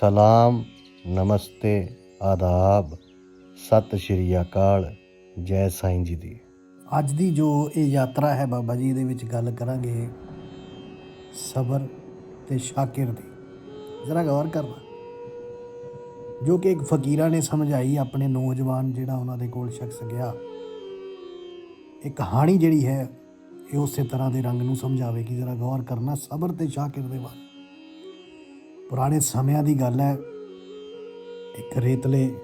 ਸਲਾਮ, ਨਮਸਤੇ, ਆਦਾਬ, ਸਤਿ ਸ਼੍ਰੀ ਅਕਾਲ, ਜੈ ਸਾਈਂ ਜੀ ਦੀ। ਅੱਜ ਦੀ ਜੋ ਇਹ ਯਾਤਰਾ ਹੈ ਬਾਬਾ ਜੀ ਦੇ ਵਿੱਚ ਗੱਲ ਕਰਾਂਗੇ ਸਬਰ ਤੇ ਸ਼ਾਕਿਰ ਦੀ। ਜ਼ਰਾ ਗੌਰ ਕਰਨਾ। ਜੋ ਕਿ ਇੱਕ ਫਕੀਰਾਂ ਨੇ ਸਮਝਾਈ ਆਪਣੇ ਨੌਜਵਾਨ ਜਿਹੜਾ ਉਹਨਾਂ ਦੇ ਕੋਲ ਸ਼ਖਸ ਗਿਆ, ਇਹ ਕਹਾਣੀ ਜਿਹੜੀ ਹੈ, ਇਹ ਉਸੇ ਤਰ੍ਹਾਂ ਦੇ ਰੰਗ ਨੂੰ ਸਮਝਾਵੇਗੀ ਜ਼ਰਾ ਗੌਰ ਕਰਨਾ ਸਬਰ ਤੇ ਸ਼ਾਕਿਰ ਦੇ ਬਾਰੇ ਪੁਰਾਣੇ ਸਮਿਆਂ ਦੀ ਗੱਲ ਹੈ। ਇੱਕ ਰੇਤਲੇ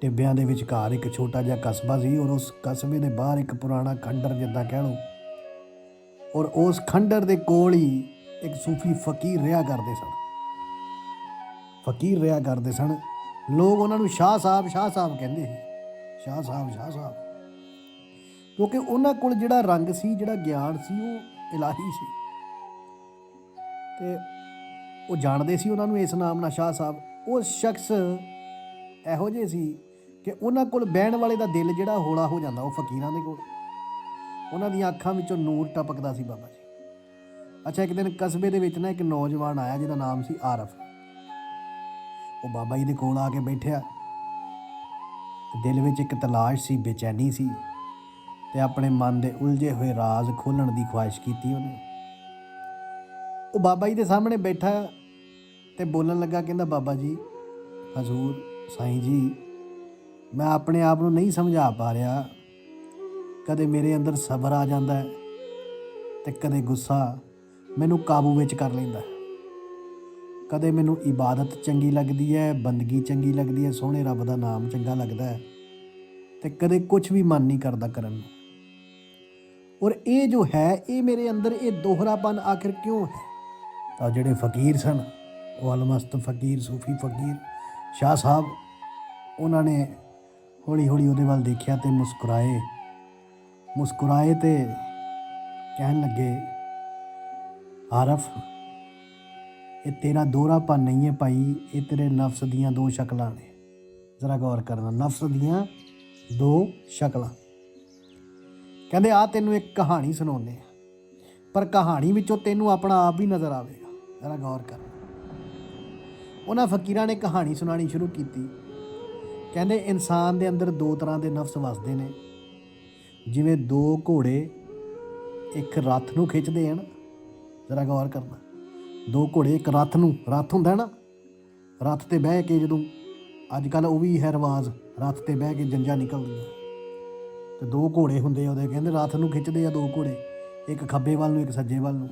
ਟਿੱਬਿਆਂ ਦੇ ਵਿਚਕਾਰ ਇੱਕ ਛੋਟਾ ਜਿਹਾ ਕਸਬਾ ਸੀ ਔਰ ਉਸ ਕਸਬੇ ਦੇ ਬਾਹਰ ਇੱਕ ਪੁਰਾਣਾ ਖੰਡਰ ਜਿੱਦਾਂ ਕਹਿ ਲਓ। ਔਰ ਉਸ ਖੰਡਰ ਦੇ ਕੋਲ ਹੀ ਇੱਕ ਸੂਫੀ ਫਕੀਰ ਰਿਹਾ ਕਰਦੇ ਸਨ। ਫਕੀਰ ਰਿਹਾ ਕਰਦੇ ਸਨ। ਲੋਕ ਉਹਨਾਂ ਨੂੰ ਸ਼ਾਹ ਸਾਹਿਬ ਸ਼ਾਹ ਸਾਹਿਬ ਕਹਿੰਦੇ ਸੀ। ਸ਼ਾਹ ਸਾਹਿਬ ਸ਼ਾਹ ਸਾਹਿਬ। ਕਿਉਂਕਿ ਉਹਨਾਂ ਕੋਲ ਜਿਹੜਾ ਰੰਗ ਸੀ, ਜਿਹੜਾ ਗਿਆਨ ਸੀ, ਉਹ ਇਲਾਹੀ ਸੀ। ਤੇ ਉਹ ਜਾਣਦੇ ਸੀ ਉਹਨਾਂ ਨੂੰ ਇਸ ਨਾਮ ਨਾਲ ਸ਼ਾਹ ਸਾਹਿਬ। ਉਹ ਸ਼ਖਸ ਇਹੋ ਜਿਹੇ ਸੀ ਕਿ ਉਹਨਾਂ ਕੋਲ ਬਹਿਣ ਵਾਲੇ ਦਾ ਦਿਲ ਜਿਹੜਾ ਹੌਲਾ ਹੋ ਜਾਂਦਾ, ਉਹ ਫਕੀਰਾਂ ਦੇ ਕੋਲ। ਉਹਨਾਂ ਦੀਆਂ ਅੱਖਾਂ ਵਿੱਚੋਂ ਨੂਰ ਟਪਕਦਾ ਸੀ ਬਾਬਾ ਜੀ। ਅੱਛਾ, ਇੱਕ ਦਿਨ ਕਸਬੇ ਦੇ ਵਿੱਚ ਨਾ ਇੱਕ ਨੌਜਵਾਨ ਆਇਆ ਜਿਹਦਾ ਨਾਮ ਸੀ ਆਰਫ। ਉਹ ਬਾਬਾ ਜੀ ਦੇ ਕੋਲ ਆ ਕੇ ਬੈਠਿਆ। ਦਿਲ ਵਿੱਚ ਇੱਕ ਤਲਾਸ਼ ਸੀ, ਬੇਚੈਨੀ ਸੀ ਤੇ ਆਪਣੇ ਮਨ ਦੇ ਉਲਝੇ ਹੋਏ ਰਾਜ਼ ਖੋਲਣ ਦੀ ਖੁਆਇਸ਼ ਕੀਤੀ ਉਹਨੇ। ਉਹ ਬਾਬਾ ਜੀ ਦੇ ਸਾਹਮਣੇ ਬੈਠਾ ਤੇ ਬੋਲਣ ਲੱਗਾ, ਕਹਿੰਦਾ, ਬਾਬਾ ਜੀ, ਹਜ਼ੂਰ ਸਾਈਂ ਜੀ, ਮੈਂ ਆਪਣੇ ਆਪ ਨੂੰ ਨਹੀਂ ਸਮਝਾ ਪਾ ਰਿਹਾ। ਕਦੇ ਮੇਰੇ ਅੰਦਰ ਸਬਰ ਆ ਜਾਂਦਾ ਹੈ ਤੇ ਕਦੇ ਗੁੱਸਾ ਮੈਨੂੰ ਕਾਬੂ ਵਿੱਚ ਕਰ ਲੈਂਦਾ ਹੈ। ਕਦੇ ਮੈਨੂੰ ਇਬਾਦਤ ਚੰਗੀ ਲੱਗਦੀ ਹੈ, ਬੰਦਗੀ ਚੰਗੀ ਲੱਗਦੀ ਹੈ, ਸੋਹਣੇ ਰੱਬ ਦਾ ਨਾਮ ਚੰਗਾ ਲੱਗਦਾ ਹੈ ਤੇ ਕਦੇ ਕੁਝ ਵੀ ਮਨ ਨਹੀਂ ਕਰਦਾ ਕਰਨ ਨੂੰ। ਔਰ ਇਹ ਜੋ ਹੈ, ਇਹ ਮੇਰੇ ਅੰਦਰ ਇਹ ਦੋਹਰਾਪਨ ਆਖਿਰ ਕਿਉਂ ਹੈ? ਤਾਂ ਜਿਹੜੇ ਫਕੀਰ ਸਨ, ਉਹ ਅਲਮਸਤ ਫਕੀਰ, ਸੂਫੀ ਫਕੀਰ, ਸ਼ਾਹ ਸਾਹਿਬ, ਉਹਨਾਂ ਨੇ ਹੌਲੀ ਹੌਲੀ ਉਹਦੇ ਵੱਲ ਦੇਖਿਆ ਤੇ ਮੁਸਕਰਾਏ। ਮੁਸਕਰਾਏ ਤੇ ਕਹਿਣ ਲੱਗੇ, ਆਰਫ, ਇਹ ਤੇਰਾ ਦੋਹਰਾਪਨ ਨਹੀਂ ਹੈ ਭਾਈ, ਇਹ ਤੇਰੇ ਨਫਸ ਦੀਆਂ ਦੋ ਸ਼ਕਲਾਂ ਨੇ। ਜ਼ਰਾ ਗੌਰ ਕਰਨਾ, ਨਫਸ ਦੀਆਂ ਦੋ ਸ਼ਕਲਾਂ। ਕਹਿੰਦੇ ਆ ਤੈਨੂੰ ਇੱਕ ਕਹਾਣੀ ਸੁਣਾਉਂਦੇ ਆ ਪਰ ਕਹਾਣੀ ਵਿੱਚੋਂ ਤੈਨੂੰ ਆਪਣਾ ਆਪ ਹੀ ਨਜ਼ਰ ਆਵੇ। ਜ਼ਰਾ ਗੌਰ ਕਰਨਾ ਉਹਨਾਂ ਫਕੀਰਾਂ ਨੇ ਕਹਾਣੀ ਸੁਣਾਣੀ ਸ਼ੁਰੂ ਕੀਤੀ। ਕਹਿੰਦੇ ਇਨਸਾਨ ਦੇ ਅੰਦਰ ਦੋ ਤਰ੍ਹਾਂ ਦੇ ਨਫਸ ਵਸਦੇ ਨੇ। ਜਿਵੇਂ ਦੋ ਘੋੜੇ ਇੱਕ ਰੱਥ ਨੂੰ ਖਿੱਚਦੇ ਹਨ। ਜ਼ਰਾ ਗੌਰ ਕਰਨਾ। ਦੋ ਘੋੜੇ ਇੱਕ ਰੱਥ ਨੂੰ, ਰੱਥ ਹੁੰਦਾ ਨਾ? ਰੱਥ ਤੇ ਬਹਿ ਕੇ ਜਦੋਂ ਅੱਜ ਕੱਲ ਉਹ ਵੀ ਹੈ ਰਿਵਾਜ਼, ਰੱਥ ਤੇ ਬਹਿ ਕੇ ਜੰਜਾਂ ਨਿਕਲਦੀਆਂ। ਤੇ ਦੋ ਘੋੜੇ ਹੁੰਦੇ ਆ, ਉਹਦੇ ਕਹਿੰਦੇ ਰੱਥ ਨੂੰ ਖਿੱਚਦੇ ਆ ਦੋ ਘੋੜੇ, ਇੱਕ ਖੱਬੇ ਵੱਲ ਨੂੰ, ਇੱਕ ਸੱਜੇ ਵੱਲ ਨੂੰ।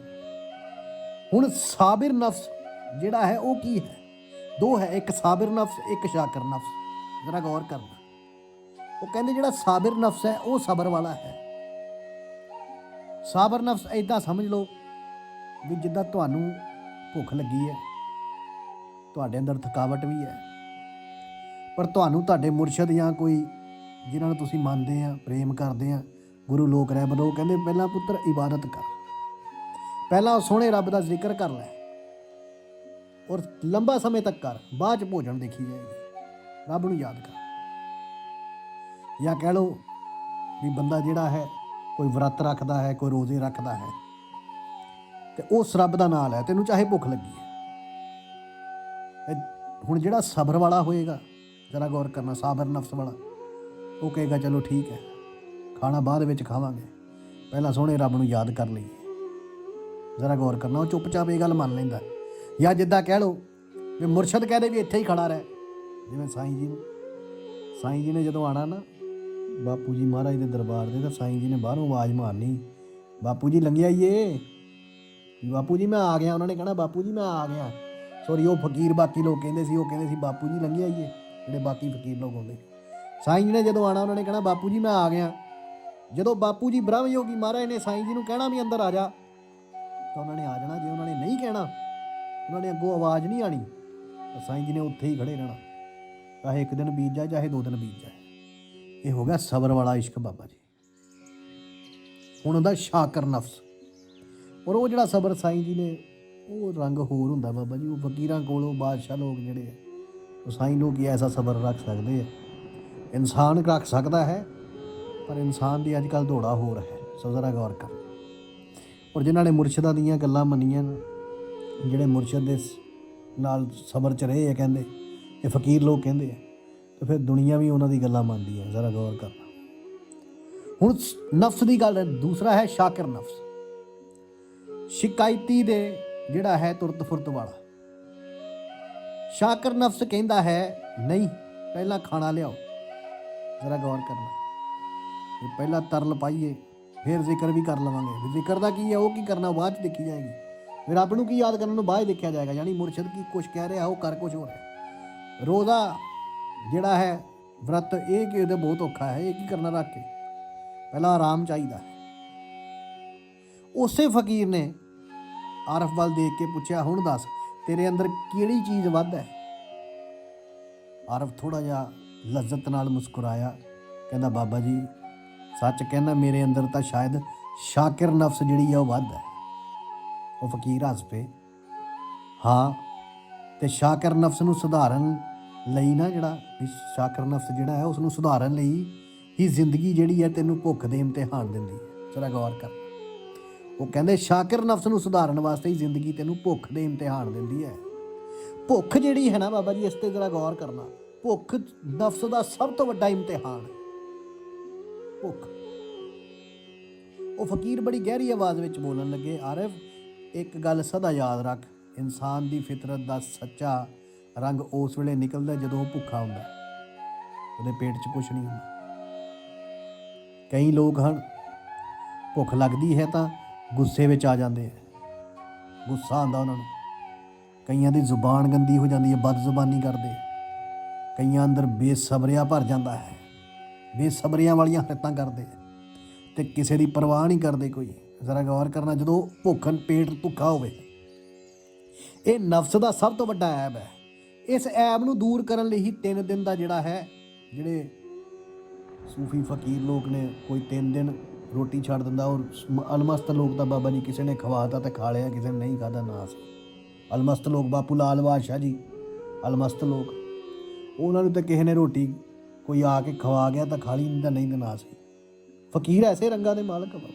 ਹੁਣ ਸਾਬਿਰ ਨਫਸ ਜਿਹੜਾ ਹੈ ਉਹ ਕੀ ਹੈ? ਦੋ ਹੈ, ਇੱਕ ਸਾਬਿਰ ਨਫਸ, ਇੱਕ ਸ਼ਾਕਰ ਨਫਸ। ਜਰਾ ਗੌਰ ਕਰਨਾ। ਉਹ ਕਹਿੰਦੇ ਜਿਹੜਾ ਸਾਬਿਰ ਨਫਸ ਹੈ, ਉਹ ਸਬਰ ਵਾਲਾ ਹੈ। ਸਾਬਰ ਨਫਸ ਐਦਾਂ ਸਮਝ ਲਓ ਵੀ ਜਿੱਦਾਂ ਤੁਹਾਨੂੰ ਭੁੱਖ ਲੱਗੀ ਹੈ, ਤੁਹਾਡੇ ਅੰਦਰ ਥਕਾਵਟ ਵੀ ਹੈ, ਪਰ ਤੁਹਾਨੂੰ ਤੁਹਾਡੇ ਮੁਰਸ਼ਦ ਜਾਂ ਕੋਈ ਜਿਨ੍ਹਾਂ ਨੂੰ ਤੁਸੀਂ ਮੰਨਦੇ ਆ, ਪ੍ਰੇਮ ਕਰਦੇ ਆ, ਗੁਰੂ ਲੋਕ ਰਹਿਬਰ ਉਹ ਕਹਿੰਦੇ ਪਹਿਲਾਂ ਪੁੱਤਰ, ਇਬਾਦਤ ਕਰ। ਪਹਿਲਾਂ ਉਹ ਸੋਹਣੇ ਰੱਬ ਦਾ ਜ਼ਿਕਰ ਕਰ ਲੈ ਔਰ ਲੰਬਾ ਸਮੇਂ ਤੱਕ ਕਰ, ਬਾਅਦ ਚ ਭੋਜਨ ਦੇਖੀ ਜਾਏਗੀ। ਰੱਬ ਨੂੰ ਯਾਦ ਕਰ। ਜਾਂ ਕਹਿ ਲਓ ਵੀ ਬੰਦਾ ਜਿਹੜਾ ਹੈ, ਕੋਈ ਵਰਤ ਰੱਖਦਾ ਹੈ, ਕੋਈ ਰੋਜ਼ੇ ਰੱਖਦਾ ਹੈ, ਤੇ ਉਸ ਰੱਬ ਦਾ ਨਾਮ ਹੈ ਤੈਨੂੰ ਚਾਹੇ ਭੁੱਖ ਲੱਗੀ ਹੈ। ਹੁਣ ਜਿਹੜਾ ਸਬਰ ਵਾਲਾ ਹੋਏਗਾ, ਜਰਾ ਗੌਰ ਕਰਨਾ, ਸਾਬਰ ਨਫਸ ਵਾਲਾ, ਉਹ ਕਹੇਗਾ, ਚਲੋ ਠੀਕ ਹੈ, ਖਾਣਾ ਬਾਅਦ ਵਿੱਚ ਖਾਵਾਂਗੇ। ਪਹਿਲਾਂ ਸੋਹਣੇ ਰੱਬ ਨੂੰ ਯਾਦ ਕਰ ਲਈਏ। ਜ਼ਰਾ ਗੌਰ ਕਰਨਾ, ਉਹ ਚੁੱਪਚਾਪ ਇਹ ਗੱਲ ਮੰਨ ਲੈਂਦਾ। ਜਾਂ ਜਿੱਦਾਂ ਕਹਿ ਲਓ ਵੀ ਮੁਰਸ਼ਦ ਕਹਦੇ ਵੀ ਇੱਥੇ ਹੀ ਖੜਾ ਰਹਿ। ਜਿਵੇਂ ਸਾਈਂ ਜੀ ਨੂੰ। ਸਾਈਂ ਜੀ ਨੇ ਜਦੋਂ ਆਣਾ ਨਾ, ਬਾਪੂ ਜੀ ਮਹਾਰਾਜ ਦੇ ਦਰਬਾਰ ਦੇ, ਤਾਂ ਸਾਈਂ ਜੀ ਨੇ ਬਾਹਰੋਂ ਆਵਾਜ਼ ਮਾਰਨੀ, ਬਾਪੂ ਜੀ ਲੰਘਿਆ ਈਏ ਬਾਪੂ ਜੀ ਮੈਂ ਆ ਗਿਆ, ਉਹਨਾਂ ਨੇ ਕਹਿਣਾ, ਬਾਪੂ ਜੀ ਮੈਂ ਆ ਗਿਆ। ਸੋਰੀ ਉਹ ਫਕੀਰ ਬਾਕੀ ਲੋਕ ਕਹਿੰਦੇ ਸੀ, ਉਹ ਕਹਿੰਦੇ ਸੀ, ਬਾਪੂ ਜੀ ਲੰਘਿਆ ਈਏ ਜਿਹੜੇ ਬਾਕੀ ਫਕੀਰ ਲੋਕ ਹੁੰਦੇ ਸਾਈਂ ਜੀ ਨੇ ਜਦੋਂ ਆਣਾ ਉਹਨਾਂ ਨੇ ਕਹਿਣਾ, ਬਾਪੂ ਜੀ ਮੈਂ ਆ ਗਿਆ। ਜਦੋਂ ਬਾਪੂ ਜੀ ਬ੍ਰਹਮ ਯੋਗੀ ਮਹਾਰਾਜ ਨੇ ਸਾਈਂ ਜੀ ਨੂੰ ਕਹਿਣਾ ਵੀ ਅੰਦਰ ਆ ਜਾ ਤਾਂ ਉਹਨਾਂ ਨੇ ਆ ਜਾਣਾ। ਜੇ ਉਹਨਾਂ ਨੇ ਨਹੀਂ ਕਹਿਣਾ, ਉਹਨਾਂ ਨੇ ਅੱਗੋਂ ਆਵਾਜ਼ ਨਹੀਂ ਆਣੀ ਤਾਂ ਸਾਈਂ ਜੀ ਨੇ ਉੱਥੇ ਹੀ ਖੜੇ ਰਹਿਣਾ। ਚਾਹੇ ਇੱਕ ਦਿਨ ਬੀਤ ਜਾਏ, ਚਾਹੇ ਦੋ ਦਿਨ ਬੀਤ ਜਾਏ। ਇਹ ਹੋ ਗਿਆ ਸਬਰ ਵਾਲਾ ਇਸ਼ਕ ਬਾਬਾ ਜੀ। ਹੁਣ ਹੁੰਦਾ ਸ਼ਾਕਰ ਨਫਸ। ਔਰ ਉਹ ਜਿਹੜਾ ਸਬਰ ਸਾਈਂ ਜੀ ਨੇ, ਉਹ ਰੰਗ ਹੋਰ ਹੁੰਦਾ ਬਾਬਾ ਜੀ। ਉਹ ਫਕੀਰਾਂ ਕੋਲੋਂ ਬਾਦਸ਼ਾਹ ਲੋਕ ਜਿਹੜੇ ਆ, ਉਹ ਸਾਈਂ ਲੋਕ ਹੀ ਐਸਾ ਸਬਰ ਰੱਖ ਸਕਦੇ ਆ। ਇਨਸਾਨ ਰੱਖ ਸਕਦਾ ਹੈ, ਪਰ ਇਨਸਾਨ ਦੀ ਅੱਜ ਕੱਲ ਦੌੜਾ ਹੋਰ ਹੈ। ਸੋ ਜ਼ਰਾ ਗੌਰ ਕਰ। ਔਰ ਜਿਨ੍ਹਾਂ ਨੇ ਮੁਰਸ਼ਿਦਾਂ ਦੀਆਂ ਗੱਲਾਂ ਮੰਨੀਆਂ ਜਿਹੜੇ ਮੁਰਸ਼ਿਦ ਦੇ ਨਾਲ ਸਬਰ ਚ ਰਹੇ ਆ ਕਹਿੰਦੇ ਇਹ ਫਕੀਰ ਲੋਕ ਕਹਿੰਦੇ ਆ, ਤੇ ਫਿਰ ਦੁਨੀਆ ਵੀ ਉਹਨਾਂ ਦੀ ਗੱਲਾਂ ਮੰਨਦੀ ਹੈ ਜ਼ਰਾ ਗੌਰ ਕਰਨਾ। ਹੁਣ ਨਫਸ ਦੀ ਗੱਲ ਹੈ, ਦੂਸਰਾ ਹੈ ਸ਼ਾਕਿਰ ਨਫਸ। ਸ਼ਿਕਾਇਤੀ ਦੇ ਜਿਹੜਾ ਹੈ ਤੁਰਤ ਫੁਰਤ ਵਾਲਾ। ਸ਼ਾਕਿਰ ਨਫਸ ਕਹਿੰਦਾ ਹੈ, ਨਹੀਂ, ਪਹਿਲਾਂ ਖਾਣਾ ਲਿਆਓ। ਜ਼ਰਾ ਗੌਰ ਕਰਨਾ। ਇਹ ਪਹਿਲਾਂ ਤਰਲ ਪਾਈਏ ਫਿਰ ਜ਼ਿਕਰ ਵੀ ਕਰ ਲਵਾਂਗੇ। ਜ਼ਿਕਰ ਦਾ ਕੀ ਹੈ ਉਹ ਕੀ ਕਰਨਾ ਬਾਅਦ ਚ ਦੇਖੀ ਜਾਏਗੀ। ਫਿਰ ਰੱਬ ਨੂੰ ਕੀ ਯਾਦ ਕਰਨ ਨੂੰ ਬਾਅਦ 'ਚ ਦੇਖਿਆ ਜਾਏਗਾ, ਯਾਨੀ ਮੁਰਸ਼ਿਦ ਕੀ ਕੁਛ ਕਹਿ ਰਿਹਾ, ਉਹ ਕਰ ਕੁਛ ਹੋ। ਰਿਹਾ ਰੋਜ਼ਾ ਜਿਹੜਾ ਹੈ, ਵਰਤ ਇਹ ਕਿ ਉਹਦੇ ਬਹੁਤ ਔਖਾ ਹੈ, ਇਹ ਕੀ ਕਰਨਾ ਰੱਖ ਕੇ? ਪਹਿਲਾਂ ਆਰਾਮ ਚਾਹੀਦਾ ਹੈ। ਉਸੇ ਫਕੀਰ ਨੇ ਆਰਫ ਵੱਲ ਦੇਖ ਕੇ ਪੁੱਛਿਆ, ਹੁਣ ਦੱਸ, ਤੇਰੇ ਅੰਦਰ ਕਿਹੜੀ ਚੀਜ਼ ਵੱਧ ਹੈ? ਆਰਫ ਥੋੜਾ ਜਿਹਾ ਲਜ਼ਤ ਨਾਲ ਮੁਸਕਰਾਇਆ, ਕਹਿੰਦਾ, ਬਾਬਾ ਜੀ ਸੱਚ ਕਹਿੰਦਾ, ਮੇਰੇ ਅੰਦਰ ਤਾਂ ਸ਼ਾਇਦ ਸ਼ਾਕਿਰ ਨਫਸ ਜਿਹੜੀ ਆ ਉਹ ਵੱਧ ਹੈ। ਉਹ ਫਕੀਰ ਹੱਸ ਪਏ। ਹਾਂ, ਤੇ ਸ਼ਾਕਿਰ ਨਫਸ ਨੂੰ ਸੁਧਾਰਨ ਲਈ ਨਾ ਜਿਹੜਾ ਸ਼ਾਕਿਰ ਨਫਸ ਜਿਹੜਾ ਹੈ ਉਸ ਨੂੰ ਸੁਧਾਰਨ ਲਈ ਹੀ ਜ਼ਿੰਦਗੀ ਜਿਹੜੀ ਹੈ ਤੈਨੂੰ ਭੁੱਖ ਦੇ ਇਮਤਿਹਾਨ ਦਿੰਦੀ ਹੈ। ਜ਼ਰਾ ਗੌਰ ਕਰ। ਉਹ ਕਹਿੰਦੇ, ਸ਼ਾਕਿਰ ਨਫਸ ਨੂੰ ਸੁਧਾਰਨ ਵਾਸਤੇ ਹੀ ਜ਼ਿੰਦਗੀ ਤੈਨੂੰ ਭੁੱਖ ਦੇ ਇਮਤਿਹਾਨ ਦਿੰਦੀ ਹੈ। ਭੁੱਖ ਜਿਹੜੀ ਹੈ ਨਾ ਬਾਬਾ ਜੀ, ਇਸ ਤੇ ਜ਼ਰਾ ਗੌਰ ਕਰਨਾ। ਭੁੱਖ ਨਫਸ ਦਾ ਸਭ ਤੋਂ ਵੱਡਾ ਇਮਤਿਹਾਨ। ਹੈ ਭੁੱਖ। ਉਹ ਫਕੀਰ ਬੜੀ ਗਹਿਰੀ ਆਵਾਜ਼ ਵਿੱਚ ਬੋਲਣ ਲੱਗੇ, ਆਰਿਫ, ਇੱਕ ਗੱਲ ਸਦਾ ਯਾਦ ਰੱਖ, ਇਨਸਾਨ ਦੀ ਫਿਤਰਤ ਦਾ ਸੱਚਾ ਰੰਗ ਉਸ ਵੇਲੇ ਨਿਕਲਦਾ ਜਦੋਂ ਉਹ ਭੁੱਖਾ ਹੁੰਦਾ। ਉਹਦੇ ਪੇਟ 'ਚ ਕੁਝ ਨਹੀਂ ਹੁੰਦਾ। ਕਈ ਲੋਕ ਹਨ, ਭੁੱਖ ਲੱਗਦੀ ਹੈ ਤਾਂ ਗੁੱਸੇ ਵਿੱਚ ਆ ਜਾਂਦੇ ਆ। ਗੁੱਸਾ ਆਉਂਦਾ ਉਹਨਾਂ ਨੂੰ। ਕਈਆਂ ਦੀ ਜ਼ੁਬਾਨ ਗੰਦੀ ਹੋ ਜਾਂਦੀ ਹੈ, ਬਦਜ਼ੁਬਾਨੀ ਕਰਦੇ ਕਈਆਂ ਅੰਦਰ ਬੇਸਬਰਿਆ ਭਰ ਜਾਂਦਾ ਹੈ। ਬੇਸਬਰੀਆਂ ਵਾਲੀਆਂ ਹਰਕਤਾਂ ਕਰਦੇ ਆ ਤੇ ਕਿਸੇ ਦੀ ਪਰਵਾਹ ਨਹੀਂ ਕਰਦੇ ਕੋਈ। ਜ਼ਰਾ ਗੌਰ ਕਰਨਾ, ਜਦੋਂ ਭੁੱਖਨ ਪੇਟ ਭੁੱਖਾ ਹੋਵੇ। ਇਹ ਨਫਸ ਦਾ ਸਭ ਤੋਂ ਵੱਡਾ ਐਬ ਹੈ। ਇਸ ਐਬ ਨੂੰ ਦੂਰ ਕਰਨ ਲਈ ਹੀ 3 ਦਿਨ ਦਾ ਜਿਹੜਾ ਹੈ, ਜਿਹੜੇ ਸੂਫੀ ਫਕੀਰ ਲੋਕ ਨੇ, ਕੋਈ 3 ਦਿਨ ਰੋਟੀ ਛੱਡ ਦਿੰਦਾ ਔਰ ਅਲਮਸਤ ਲੋਕ ਤਾਂ ਬਾਬਾ ਜੀ ਕਿਸੇ ਨੇ ਖਵਾਤਾ ਤੇ ਖਾ ਲਿਆ, ਕਿਸੇ ਨੇ ਨਹੀਂ ਖਾਦਾ ਨਾ ਸੀ। ਅਲਮਸਤ ਲੋਕ ਬਾਪੂ ਲਾਲ ਬਾਦਸ਼ਾਹ ਜੀ, ਅਲਮਸਤ ਲੋਕ। ਉਹਨਾਂ ਨੂੰ ਤਾਂ ਕਿਸੇ ਨੇ ਰੋਟੀ ਕੋਈ ਆ ਕੇ ਖਵਾ ਗਿਆ ਤਾਂ ਖਾ ਲਈ ਨਹੀਂ ਤਾਂ ਨਹੀਂ ਤਾਂ ਨਾ ਸੀ ਫਕੀਰ ਐਸੇ ਰੰਗਾਂ ਦੇ ਮਾਲਕ ਆ ਬਾਬਾ।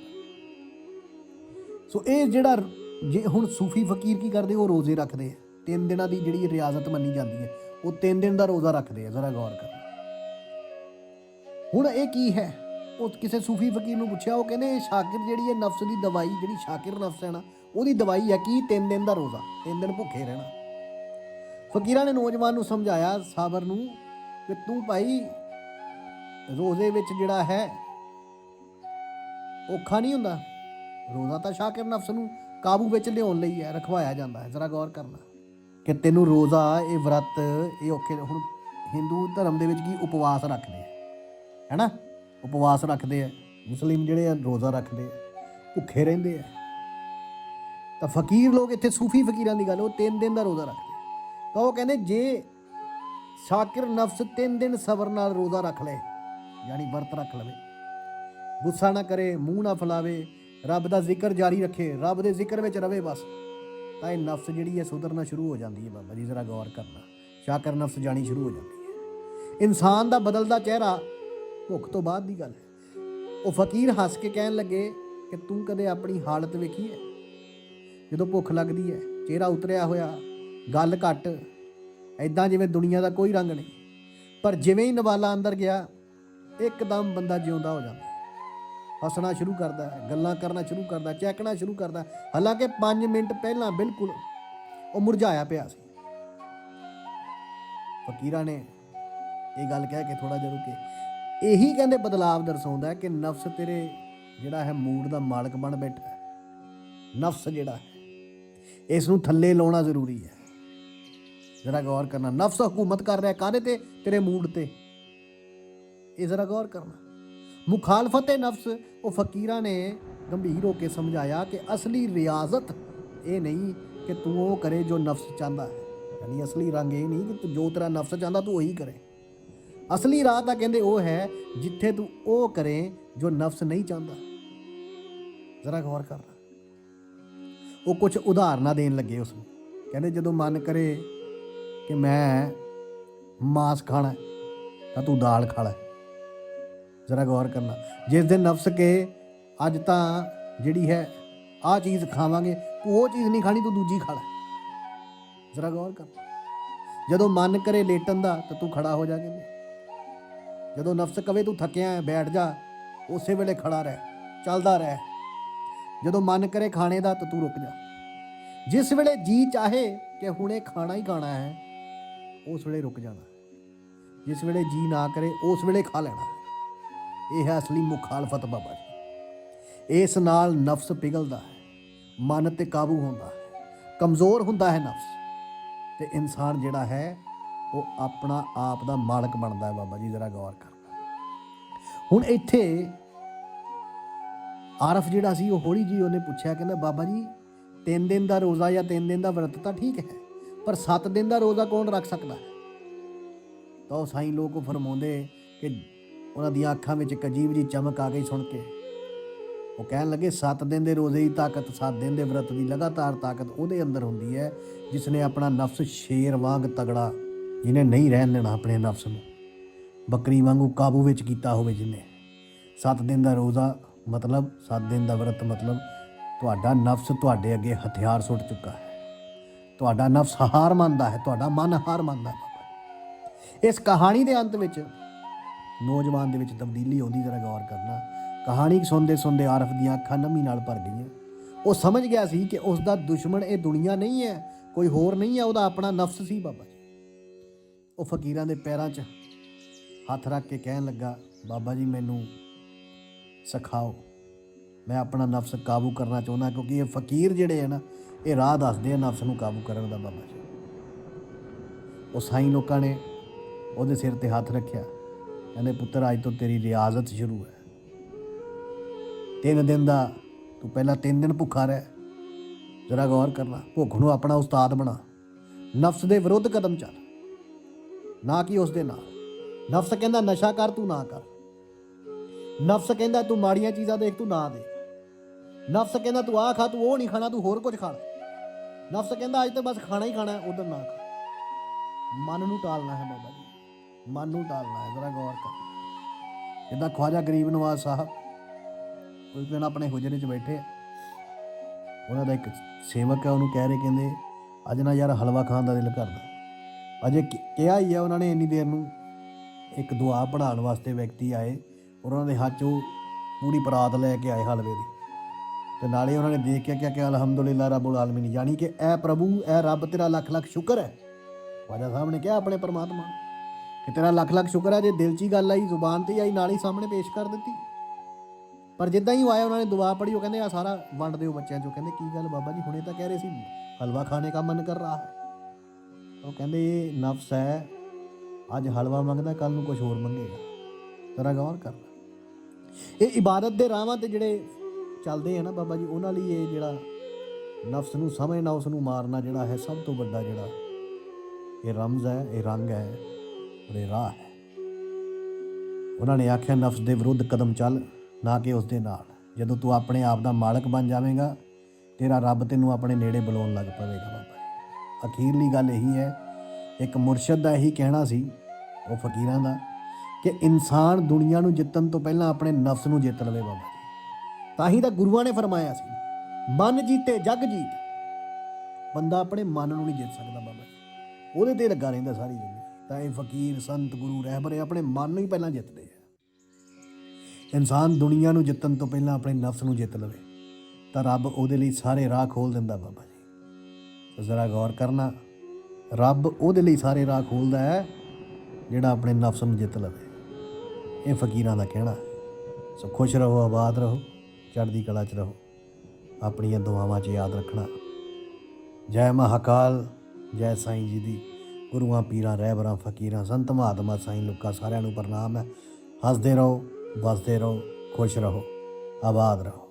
ਸੋ ਇਹ ਜਿਹੜਾ ਜੇ ਹੁਣ ਸੂਫੀ ਫਕੀਰ ਕੀ ਕਰਦੇ, ਉਹ ਰੋਜ਼ੇ ਰੱਖਦੇ ਆ। ਤਿੰਨ ਦਿਨਾਂ ਦੀ ਜਿਹੜੀ ਰਿਆਜ਼ਤ ਮੰਨੀ ਜਾਂਦੀ ਹੈ, ਉਹ ਤਿੰਨ ਦਿਨ ਦਾ ਰੋਜ਼ਾ ਰੱਖਦੇ ਆ, ਜ਼ਰਾ ਗੌਰ ਕਰਨਾ। ਹੁਣ ਇਹ ਕੀ ਹੈ? ਉਹ ਕਿਸੇ ਸੂਫੀ ਫਕੀਰ ਨੂੰ ਪੁੱਛਿਆ, ਉਹ ਕਹਿੰਦੇ ਇਹ ਸ਼ਾਕਿਰ ਜਿਹੜੀ ਹੈ, ਨਫਸ ਦੀ ਦਵਾਈ, ਜਿਹੜੀ ਸ਼ਾਕਿਰ ਨਫਸ ਹੈ ਨਾ, ਉਹਦੀ ਦਵਾਈ ਹੈ ਕੀ? ਤਿੰਨ ਦਿਨ ਦਾ ਰੋਜ਼ਾ, ਤਿੰਨ ਦਿਨ ਭੁੱਖੇ ਰਹਿਣਾ। ਫਕੀਰਾਂ ਨੇ ਨੌਜਵਾਨ ਨੂੰ ਸਮਝਾਇਆ, ਸਾਬਰ ਨੂੰ, ਕਿ ਤੂੰ ਭਾਈ ਰੋਜ਼ੇ ਵਿੱਚ ਜਿਹੜਾ ਹੈ, ਔਖਾ ਨਹੀਂ ਹੁੰਦਾ। ਰੋਜ਼ਾ ਤਾਂ ਸ਼ਾਕਿਰ ਨਫਸ ਨੂੰ ਕਾਬੂ ਵਿੱਚ ਲਿਆਉਣ ਲਈ ਹੈ, ਰਖਵਾਇਆ ਜਾਂਦਾ ਹੈ। ਜ਼ਰਾ ਗੌਰ ਕਰਨਾ ਕਿ ਤੈਨੂੰ ਰੋਜ਼ਾ, ਇਹ ਵਰਤ, ਇਹ ਔਖੇ ਹੁਣ ਹਿੰਦੂ ਧਰਮ ਦੇ ਵਿੱਚ ਕੀ ਉਪਵਾਸ ਰੱਖਦੇ ਆ? ਹੈਨਾ? ਉਪਵਾਸ ਰੱਖਦੇ ਆ। ਮੁਸਲਿਮ ਜਿਹੜੇ ਆ, ਰੋਜ਼ਾ ਰੱਖਦੇ ਆ। ਭੁੱਖੇ ਰਹਿੰਦੇ ਆ। ਤਾਂ ਫਕੀਰ ਲੋਕ ਇੱਥੇ ਸੂਫੀ ਫਕੀਰਾਂ ਦੀ ਗੱਲ, ਉਹ ਤਿੰਨ ਦਿਨ ਦਾ ਰੋਜ਼ਾ ਰੱਖਦੇ ਤਾਂ ਉਹ ਕਹਿੰਦੇ, ਜੇ ਸ਼ਾਕਿਰ ਨਫਸ ਤਿੰਨ ਦਿਨ ਸਬਰ ਨਾਲ ਰੋਜ਼ਾ ਰੱਖ ਲਏ ਯਾਨੀ ਵਰਤ ਰੱਖ ਲਵੇ। ਗੁੱਸਾ ਨਾ ਕਰੇ, ਮੂੰਹ ਨਾ ਫਲਾਵੇ, ਰੱਬ ਦਾ ਜ਼ਿਕਰ ਜਾਰੀ ਰੱਖੇ, ਰੱਬ ਦੇ ਜ਼ਿਕਰ ਵਿੱਚ ਰਵੇ ਬਸ। ਤਾਂ ਇਹ ਨਫਸ ਜਿਹੜੀ ਹੈ, ਸੁਧਰਨਾ ਸ਼ੁਰੂ ਹੋ ਜਾਂਦੀ ਹੈ ਬਾਬਾ ਜੀ, ਜ਼ਰਾ ਗੌਰ ਕਰਨਾ। ਸ਼ਾਕਰ ਨਫਸ ਜਾਣੀ ਸ਼ੁਰੂ ਹੋ ਜਾਂਦੀ ਹੈ। ਇਨਸਾਨ ਦਾ ਬਦਲਦਾ ਚਿਹਰਾ ਭੁੱਖ ਤੋਂ ਬਾਅਦ ਦੀ ਗੱਲ ਹੈ। ਉਹ ਫਕੀਰ ਹੱਸ ਕੇ ਕਹਿਣ ਲੱਗੇ ਕਿ ਤੂੰ ਕਦੇ ਆਪਣੀ ਹਾਲਤ ਵੇਖੀ ਹੈ? ਜਦੋਂ ਭੁੱਖ ਲੱਗਦੀ ਹੈ, ਚਿਹਰਾ ਉਤਰਿਆ ਹੋਇਆ, ਗੱਲ ਘੱਟ ਐਦਾਂ ਜਿਵੇਂ ਦੁਨੀਆ ਦਾ ਕੋਈ ਰੰਗ ਨਹੀਂ। ਪਰ ਜਿਵੇਂ ਹੀ ਨਵਾਲਾ ਅੰਦਰ ਗਿਆ ਇੱਕਦਮ ਬੰਦਾ ਜਿਉਂਦਾ ਹੋ ਜਾਂਦਾ। ਹੈ। ਹੱਸਣਾ ਸ਼ੁਰੂ ਕਰਦਾ ਹੈ, ਗੱਲਾਂ ਕਰਨਾ ਸ਼ੁਰੂ ਕਰਦਾ ਚੈਕਣਾ ਸ਼ੁਰੂ ਕਰਦਾ ਹਾਲਾਂਕਿ 5 ਮਿੰਟ ਪਹਿਲਾਂ ਬਿਲਕੁਲ ਉਹ ਮੁਰਝਾਇਆ ਪਿਆ ਸੀ। ਫਕੀਰਾਂ ਨੇ ਇਹ ਗੱਲ ਕਹਿ ਕੇ ਥੋੜਾ ਜਿਹਾ ਰੁਕੇ। ਇਹੀ ਕਹਿੰਦੇ ਬਦਲਾਵ ਦਰਸਾਉਂਦਾ ਕਿ ਨਫਸ ਤੇਰੇ ਜਿਹੜਾ ਹੈ ਮੂਡ ਦਾ ਮਾਲਕ ਬਣ ਬੈਠਾ ਹੈ। ਨਫਸ ਜਿਹੜਾ ਹੈ, ਇਸ ਨੂੰ ਥੱਲੇ ਲਾਉਣਾ ਜ਼ਰੂਰੀ ਹੈ। ਜ਼ਰਾ ਗੌਰ ਕਰਨਾ, ਨਫਸ ਹਕੂਮਤ ਕਰ ਰਿਹਾ ਕਾਹਦੇ ਤੇ? ਤੇਰੇ ਮੂਡ ਤੇ। ਇਹ ਜ਼ਰਾ ਗੌਰ ਕਰਨਾ। ਮੁਖਾਲਫਤ ਨਫਸ, ਉਹ ਫਕੀਰਾਂ ਨੇ ਗੰਭੀਰ ਹੋ ਕੇ ਸਮਝਾਇਆ ਕਿ ਅਸਲੀ ਰਿਆਜ਼ਤ ਇਹ ਨਹੀਂ ਕਿ ਤੂੰ ਉਹ ਕਰੇ ਜੋ ਨਫਸ ਚਾਹੁੰਦਾ ਹੈ। ਯਾਨੀ ਅਸਲੀ ਰੰਗ ਇਹ ਨਹੀਂ ਕਿ ਤੂੰ ਜੋ ਤੇਰਾ ਨਫਸ ਚਾਹੁੰਦਾ ਤੂੰ ਉਹੀ ਕਰੇ। ਅਸਲੀ ਰਾਹ ਤਾਂ ਕਹਿੰਦੇ ਉਹ ਹੈ ਜਿੱਥੇ ਤੂੰ ਉਹ ਕਰੇ ਜੋ ਨਫਸ ਨਹੀਂ ਚਾਹੁੰਦਾ। ਜ਼ਰਾ ਗੌਰ ਕਰਨਾ। ਉਹ ਕੁਝ ਉਦਾਹਰਨਾਂ ਦੇਣ ਲੱਗੇ ਉਸ ਨੂੰ ਕਹਿੰਦੇ ਜਦੋਂ ਮਨ ਕਰੇ ਕਿ ਮੈਂ ਮਾਸ ਖਾਣਾ ਤਾਂ ਤੂੰ ਦਾਲ ਖਾ ਲੈ। ਜ਼ਰਾ ਗੌਰ ਕਰਨਾ। ਜਿਸ ਦਿਨ ਨਫਸ ਕੇ ਅੱਜ ਤਾਂ ਜਿਹੜੀ ਹੈ, ਆਹ ਚੀਜ਼ ਖਾਵਾਂਗੇ, ਤੂੰ ਉਹ ਚੀਜ਼ ਨਹੀਂ ਖਾਣੀ, ਤੂੰ ਦੂਜੀ ਖਾ ਲੈ। ਜ਼ਰਾ ਗੌਰ ਕਰ। ਜਦੋਂ ਮਨ ਕਰੇ ਲੇਟਣ ਦਾ, ਤਾਂ ਤੂੰ ਖੜਾ ਹੋ ਜਾ ਕੇ। ਜਦੋਂ ਨਫਸ ਕਵੇ ਤੂੰ ਥੱਕਿਆ ਹੈ, ਬੈਠ ਜਾ, ਉਸੇ ਵੇਲੇ ਖੜਾ ਰਹਿ, ਚੱਲਦਾ ਰਹਿ। ਜਦੋਂ ਮਨ ਕਰੇ ਖਾਣੇ ਦਾ, ਤਾਂ ਤੂੰ ਰੁਕ ਜਾ। ਜਿਸ ਵੇਲੇ ਜੀ ਚਾਹੇ ਕਿ ਹੁਣੇ ਖਾਣਾ ਹੀ ਖਾਣਾ ਹੈ, ਉਸ ਵੇਲੇ ਰੁਕ ਜਾਣਾ। ਜਿਸ ਵੇਲੇ ਜੀ ਨਾ ਕਰੇ, ਉਸ ਵੇਲੇ ਖਾ ਲੈਣਾ। ਇਹ ਹੈ ਅਸਲੀ ਮੁਖਾਲਫਤ ਬਾਬਾ ਜੀ। ਇਸ ਨਾਲ ਨਫਸ ਪਿਘਲਦਾ ਹੈ, ਮਨ ਤੇ ਕਾਬੂ ਹੁੰਦਾ ਹੈ, ਕਮਜ਼ੋਰ ਹੁੰਦਾ ਹੈ ਨਫਸ। ਤੇ ਇਨਸਾਨ ਜਿਹੜਾ ਹੈ, ਉਹ ਆਪਣਾ ਆਪ ਦਾ ਮਾਲਕ ਬਣਦਾ ਹੈ ਬਾਬਾ ਜੀ, ਜ਼ਰਾ ਗੌਰ ਕਰਨਾ। ਹੁਣ ਇੱਥੇ ਆਰਫ ਜਿਹੜਾ ਸੀ, ਉਹ ਹੌਲੀ ਜੀ ਉਹਨੇ ਪੁੱਛਿਆ, ਕਹਿੰਦਾ ਬਾਬਾ ਜੀ, ਤਿੰਨ ਦਿਨ ਦਾ ਰੋਜ਼ਾ ਜਾਂ ਤਿੰਨ ਦਿਨ ਦਾ ਵਰਤ ਤਾਂ ਠੀਕ ਹੈ, ਪਰ 7 ਦਿਨ ਦਾ ਰੋਜ਼ਾ ਕੌਣ ਰੱਖ ਸਕਦਾ ਹੈ? ਤਾਂ ਉਹ ਸਾਈਂ ਲੋਕ ਫਰਮਾਉਂਦੇ ਕਿ ਉਹਨਾਂ ਦੀਆਂ ਅੱਖਾਂ ਵਿੱਚ ਇੱਕ ਅਜੀਬ ਜੀ ਚਮਕ ਆ ਗਈ ਸੁਣ ਕੇ। ਉਹ ਕਹਿਣ ਲੱਗੇ 7 ਦਿਨ ਦੇ ਰੋਜ਼ੇ ਦੀ ਤਾਕਤ 7 ਦਿਨ ਦੇ ਵਰਤ ਦੀ ਲਗਾਤਾਰ ਤਾਕਤ ਉਹਦੇ ਅੰਦਰ ਹੁੰਦੀ ਹੈ ਜਿਸ ਨੇ ਆਪਣਾ ਨਫਸ ਸ਼ੇਰ ਵਾਂਗ ਤਗੜਾ, ਜਿਹਨੇ ਨਹੀਂ ਰਹਿਣ ਦੇਣਾ ਆਪਣੇ ਨਫਸ ਨੂੰ। ਬੱਕਰੀ ਵਾਂਗੂ ਕਾਬੂ ਵਿੱਚ ਕੀਤਾ ਹੋਵੇ ਜਿਹਨੇ। 7 ਦਿਨ ਦਾ ਰੋਜ਼ਾ ਮਤਲਬ 7 ਦਿਨ ਦਾ ਵਰਤ ਮਤਲਬ, ਤੁਹਾਡਾ ਨਫਸ ਤੁਹਾਡੇ ਅੱਗੇ ਹਥਿਆਰ ਸੁੱਟ ਚੁੱਕਾ ਹੈ। ਤੁਹਾਡਾ ਨਫਸ ਹਾਰ ਮੰਨਦਾ ਹੈ, ਤੁਹਾਡਾ ਮਨ ਹਾਰ ਮੰਨਦਾ ਹੈ। ਇਸ ਕਹਾਣੀ ਦੇ ਅੰਤ ਵਿੱਚ ਨੌਜਵਾਨ ਦੇ ਵਿੱਚ ਤਬਦੀਲੀ ਆਉਂਦੀ, ਜਰਾ ਗੌਰ ਕਰਨਾ। ਕਹਾਣੀ ਸੁਣਦੇ ਸੁਣਦੇ ਆਰਫ ਦੀਆਂ ਅੱਖਾਂ ਨਮੀ ਨਾਲ ਭਰ ਗਈਆਂ। ਉਹ ਸਮਝ ਗਿਆ ਸੀ ਕਿ ਉਸ ਦਾ ਦੁਸ਼ਮਣ ਇਹ ਦੁਨੀਆ ਨਹੀਂ ਹੈ, ਕੋਈ ਹੋਰ ਨਹੀਂ ਹੈ, ਉਹਦਾ ਆਪਣਾ ਨਫਸ ਸੀ ਬਾਬਾ ਜੀ। ਉਹ ਫਕੀਰਾਂ ਦੇ ਪੈਰਾਂ 'ਚ ਹੱਥ ਰੱਖ ਕੇ ਕਹਿਣ ਲੱਗਾ, ਬਾਬਾ ਜੀ, ਮੈਨੂੰ ਸਿਖਾਓ। ਮੈਂ ਆਪਣਾ ਨਫਸ ਕਾਬੂ ਕਰਨਾ ਚਾਹੁੰਦਾ, ਕਿਉਂਕਿ ਇਹ ਫਕੀਰ ਜਿਹੜੇ ਆ ਨਾ, ਇਹ ਰਾਹ ਦੱਸਦੇ ਆ ਨਫਸ ਨੂੰ ਕਾਬੂ ਕਰਨ ਦਾ ਬਾਬਾ ਜੀ। ਉਹ ਸਾਈਂ ਲੋਕਾਂ ਨੇ ਉਹਦੇ ਸਿਰ ਤੇ ਹੱਥ ਰੱਖਿਆ। ਕਹਿੰਦੇ, ਪੁੱਤਰ, ਅੱਜ ਤੋਂ ਤੇਰੀ ਰਿਆਜ਼ਤ ਸ਼ੁਰੂ ਹੈ। ਤਿੰਨ ਦਿਨ ਦਾ, ਤੂੰ ਪਹਿਲਾਂ ਤਿੰਨ ਦਿਨ ਭੁੱਖਾ ਰਹਿ। ਜ਼ਰਾ ਗੌਰ ਕਰਨਾ ਭੁੱਖ ਨੂੰ ਆਪਣਾ ਉਸਤਾਦ ਬਣਾ। ਨਫਸ ਦੇ ਵਿਰੁੱਧ ਕਦਮ ਚੱਲ। ਨਾ ਕਿ ਉਸ ਦੇ ਨਾਲ। ਨਫਸ ਕਹਿੰਦਾ, ਨਸ਼ਾ ਕਰ, ਤੂੰ ਨਾ ਕਰ। ਨਫਸ ਕਹਿੰਦਾ, ਤੂੰ ਮਾੜੀਆਂ ਚੀਜ਼ਾਂ ਦੇਖ, ਤੂੰ ਨਾ ਦੇ ਨਫਸ ਕਹਿੰਦਾ, ਤੂੰ ਆਹ ਖਾ, ਤੂੰ ਉਹ ਨਹੀਂ ਖਾਣਾ, ਤੂੰ ਹੋਰ ਕੁਝ ਖਾ ਨਫਸ ਕਹਿੰਦਾ, ਅੱਜ ਤੇ ਬਸ ਖਾਣਾ ਹੀ ਖਾਣਾ ਉਧਰ ਨਾ ਖਾ। ਮਨ ਨੂੰ ਟਾਲਣਾ ਹੈ ਬਾਬਾ ਜੀ। ਮਨ ਨੂੰ ਟਾਲਣਾ ਹੈ, ਜ਼ਰਾ ਗੌਰ ਕਰ। ਜਿੱਦਾਂ ਖਵਾਜਾ ਗਰੀਬ ਨਵਾਜ਼ ਸਾਹਿਬ ਕੋਈ ਦਿਨ ਆਪਣੇ ਹੁਜਰੇ 'ਚ ਬੈਠੇ ਆ। ਉਹਨਾਂ ਦਾ ਇੱਕ ਸੇਵਕ ਹੈ ਉਹਨੂੰ ਕਹਿ ਰਹੇ ਕਹਿੰਦੇ, ਅੱਜ ਨਾ ਯਾਰ ਹਲਵਾ ਖਾਣ ਦਾ ਦਿਲ ਕਰਦਾ। ਅਜੇ ਕਿਹਾ ਹੀ ਆ ਉਹਨਾਂ ਨੇ ਇੰਨੀ ਦੇਰ ਨੂੰ, ਇੱਕ ਦੁਆ ਪੜਾਉਣ ਵਾਸਤੇ ਵਿਅਕਤੀ ਆਏ, ਔਰ ਉਹਨਾਂ ਦੇ ਹੱਥ 'ਚ ਉਹ ਪੂਰੀ ਪਰਾਤ ਲੈ ਕੇ ਆਏ ਹਲਵੇ ਦੀ। ਤੇ ਨਾਲੇ ਉਹਨਾਂ ਨੇ ਦੇਖ ਕੇ ਕਿਹਾ ਕਿ ਅਲਹਮਦੁਲਿਲਾ ਰੱਬੁਲ ਆਲਮੀਨ, ਯਾਨੀ ਕਿ ਐ ਪ੍ਰਭੂ, ਐ ਰੱਬ ਤੇਰਾ ਲੱਖ ਲੱਖ ਸ਼ੁਕਰ ਹੈ। ਖਵਾਜਾ ਸਾਹਿਬ ਨੇ ਕਿਹਾ ਆਪਣੇ ਪਰਮਾਤਮਾ ਕਿ ਤੇਰਾ ਲੱਖ ਲੱਖ ਸ਼ੁਕਰ ਹੈ ਜੇ ਦਿਲ 'ਚ ਹੀ ਗੱਲ ਆਈ, ਜ਼ੁਬਾਨ ਤੇ ਆਈ, ਨਾਲ ਹੀ ਸਾਹਮਣੇ ਪੇਸ਼ ਕਰ ਦਿੱਤੀ। ਪਰ ਜਿੱਦਾਂ ਹੀ ਉਹ ਆਇਆ, ਉਹਨਾਂ ਨੇ ਦੁਆ ਪੜ੍ਹੀ, ਉਹ ਕਹਿੰਦੇ ਆ ਸਾਰਾ ਵੰਡ ਦਿਓ ਬੱਚਿਆਂ 'ਚੋਂ। ਕਹਿੰਦੇ, ਕੀ ਗੱਲ ਬਾਬਾ ਜੀ, ਹੁਣੇ ਤਾਂ ਕਹਿ ਰਹੇ ਸੀ, ਹਲਵਾ ਖਾਣੇ ਦਾ ਮਨ ਕਰ ਰਹਾ। ਹੈ ਉਹ ਕਹਿੰਦੇ ਇਹ ਨਫਸ ਹੈ, ਅੱਜ ਹਲਵਾ ਮੰਗਦਾ ਕੱਲ ਨੂੰ ਕੁਝ ਹੋਰ ਮੰਗੇਗਾ। ਜ਼ਰਾ ਗੌਰ ਕਰ ਇਹ ਇਬਾਦਤ ਦੇ ਰਾਹਾਂ ਤੇ ਜਿਹੜੇ ਚੱਲਦੇ ਆ ਨਾ ਬਾਬਾ ਜੀ, ਉਹਨਾਂ ਲਈ ਇਹ ਜਿਹੜਾ ਨਫਸ ਨੂੰ ਸਮਝਣਾ ਉਸ ਨੂੰ ਮਾਰਨਾ ਜਿਹੜਾ ਹੈ, ਸਭ ਤੋਂ ਵੱਡਾ ਜਿਹੜਾ ਇਹ ਰਮਜ਼ ਹੈ, ਇਹ ਰੰਗ ਹੈ। ਔਰ ਰਾਹ ਹੈ। ਉਹਨਾਂ ਨੇ ਆਖਿਆ, ਨਫਸ ਦੇ ਵਿਰੁੱਧ ਕਦਮ ਚੱਲ, ਨਾ ਕਿ ਉਸ ਦੇ ਨਾਲ। ਜਦੋਂ ਤੂੰ ਆਪਣੇ ਆਪ ਦਾ ਮਾਲਕ ਬਣ ਜਾਵੇਂਗਾ, ਤੇਰਾ ਰੱਬ ਤੈਨੂੰ ਆਪਣੇ ਨੇੜੇ ਬੁਲਾਉਣ ਲੱਗ ਪਵੇਗਾ ਬਾਬਾ ਅਖੀਰਲੀ ਗੱਲ ਇਹੀ ਹੈ, ਇੱਕ ਮੁਰਸ਼ਿਦ ਦਾ ਇਹੀ ਕਹਿਣਾ ਸੀ, ਉਹ ਫਕੀਰਾਂ ਦਾ, ਕਿ ਇਨਸਾਨ ਦੁਨੀਆ ਨੂੰ ਜਿੱਤਣ ਤੋਂ ਪਹਿਲਾਂ ਆਪਣੇ ਨਫਸ ਨੂੰ ਜਿੱਤ ਲਵੇ ਬਾਬਾ ਜੀ। ਤਾਂ ਹੀ ਤਾਂ ਗੁਰੂਆਂ ਨੇ ਫਰਮਾਇਆ ਸੀ, ਮਨ ਜੀਤੇ, ਜਗ ਜੀਤ। ਬੰਦਾ ਆਪਣੇ ਮਨ ਨੂੰ ਨਹੀਂ ਜਿੱਤ ਸਕਦਾ ਬਾਬਾ ਜੀ। ਉਹਦੇ ਤੇ ਲੱਗਾ ਰਹਿੰਦਾ ਸਾਰੀ ਜ਼ਿੰਦਗੀ। ਤਾਂ ਇਹ ਫਕੀਰ ਸੰਤ ਗੁਰੂ ਰਹਿਬਰੇ ਆਪਣੇ ਮਨ ਨੂੰ ਹੀ ਪਹਿਲਾਂ ਜਿੱਤਦੇ ਆ। ਇਨਸਾਨ ਦੁਨੀਆ ਨੂੰ ਜਿੱਤਣ ਤੋਂ ਪਹਿਲਾਂ ਆਪਣੇ ਨਫਸ ਨੂੰ ਜਿੱਤ ਲਵੇ। ਤਾਂ ਰੱਬ ਉਹਦੇ ਲਈ ਸਾਰੇ ਰਾਹ ਖੋਲ ਦਿੰਦਾ ਬਾਬਾ ਜੀ। ਜ਼ਰਾ ਗੌਰ ਕਰਨਾ, ਰੱਬ ਉਹਦੇ ਲਈ ਸਾਰੇ ਰਾਹ ਖੋਲਦਾ ਹੈ ਜਿਹੜਾ ਆਪਣੇ ਨਫਸ ਨੂੰ ਜਿੱਤ ਲਵੇ। ਇਹ ਫਕੀਰਾਂ ਦਾ ਕਹਿਣਾ। ਸੋ ਖੁਸ਼ ਰਹੋ, ਆਬਾਦ ਰਹੋ, ਚੜ੍ਹਦੀ ਕਲਾ 'ਚ ਰਹੋ। ਆਪਣੀਆਂ ਦੁਆਵਾਂ 'ਚ ਯਾਦ ਰੱਖਣਾ। ਜੈ ਮਹਾਕਾਲ, ਜੈ ਸਾਈਂ ਜੀ ਦੀ। ਗੁਰੂਆਂ, ਪੀਰਾਂ, ਰਹਿਬਰਾਂ, ਫਕੀਰਾਂ, ਸੰਤ ਮਹਾਤਮਾ ਸਾਈਂ ਲੋਕਾਂ ਸਾਰਿਆਂ ਨੂੰ ਪ੍ਰਣਾਮ ਹੈ। ਹੱਸਦੇ ਰਹੋ, ਵਸਦੇ ਰਹੋ, ਖੁਸ਼ ਰਹੋ, ਆਬਾਦ ਰਹੋ।